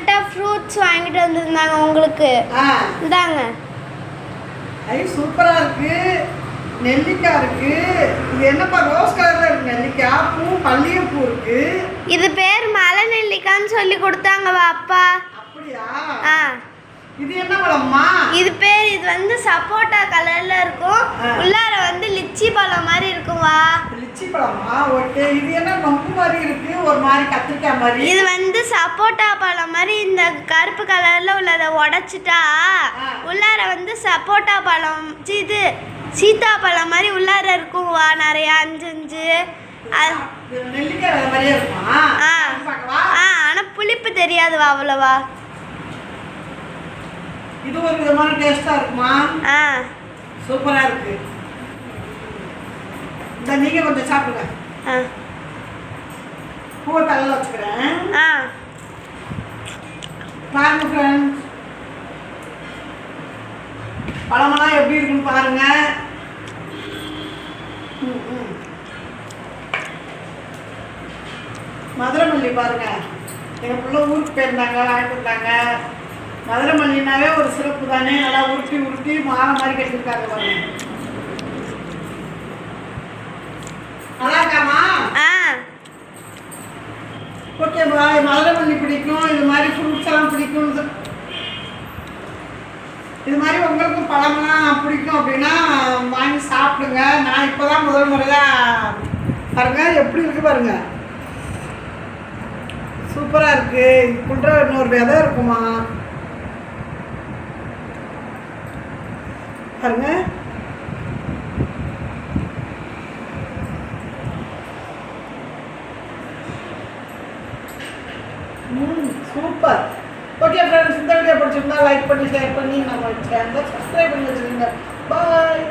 Fruits வாங்கிட்டு வந்திருந்தாங்க உங்களுக்கு. இந்தாங்க. ஐ சூப்பரா இருக்கு. நெல்லிக்காய் இருக்கு. இது என்னப்பா ரோஸ் கலர்ல இருக்கு நெல்லிக்காய். பூ மல்லிகைப்பூ இருக்கு. இது பேர் மலை நெல்லிக்கான்னு சொல்லி கொடுத்தாங்க அப்பா? அப்படியா? ஆ. இது என்ன பழம்மா இது பேர் இது வந்து சப்போட்டா கலர்ல இருக்கும். உள்ளார வந்து லிச்சி பழம் மாதிரி இருக்கும் வா லிச்சி பழமா? இது என்ன நொங்கு மாதிரி இருக்கு? ஒரு மாதிரி கத்திரிக்காய் மாதிரி. இது வந்து சப்போட்டா பழம் மாதிரி இந்த கருப்பு கலர்ல உள்ளதை உடைச்சிட்டா. உள்ளார வந்து சப்போட்டா பழம் இது சீத்தாப்பழம் மாதிரி உள்ளார இருக்கும் வா நிறைய அஞ்சு அஞ்சு. அது இது நெல்லிக்காய் வேற மாதிரியே இருக்குமா? ஆ. சாப்பிட்டு பார்க்கவா? ஆ ஆனால் புளிப்பு தெரியாது வா அவ்வளவா? இது ஒரு விதமான டேஸ்டா இருக்குமா? சூப்பரா இருக்கு. இந்த நீங்க கொஞ்சம் சாப்பிடுங்க. ஆ. பூவை தலையில வச்சுக்கிறேன். ஆ. பாருங்க ஃப்ரெண்ட்ஸ் பழமெல்லாம் எப்படி இருக்குன்னு பாருங்க. மதுரை மல்லி பாருங்க. எங்க பிள்ளை ஊருக்கு போயிருந்தாங்க வாங்கிட்டு வந்தாங்க. மதுரை மல்லினாவே ஒரு சிறப்பு தானே? நல்லா உருட்டி உருட்டி மாலை மாதிரி கட்டியிருக்காங்க பாருங்க நல்லா இருக்காமா ஆ ஓகே பாய் மதுரை பிடிக்கும் இது மாதிரி ஃப்ரூட்ஸ் எல்லாம் பிடிக்கும் இது- மாதிரி உங்களுக்கும் பழமெல்லாம் பிடிக்கும் அப்படின்னா வாங்கி சாப்பிடுங்க. நான் இப்போ தான் முதல் முறையாக பாருங்கள் எப்படி இருக்கு பாருங்கள் சூப்பராக இருக்கு. இதுக்குள்ள இன்னொரு விதை இருக்குமா? பாருங்கள் சூப்பர் ஓகே ஃப்ரெண்ட்ஸ் இந்த வீடியோ பிடிச்சிருந்தா லைக் பண்ணி ஷேர் பண்ணி நம்ம சேனலை சப்ஸ்கிரைப் பண்ணி வச்சுருங்க. பாய்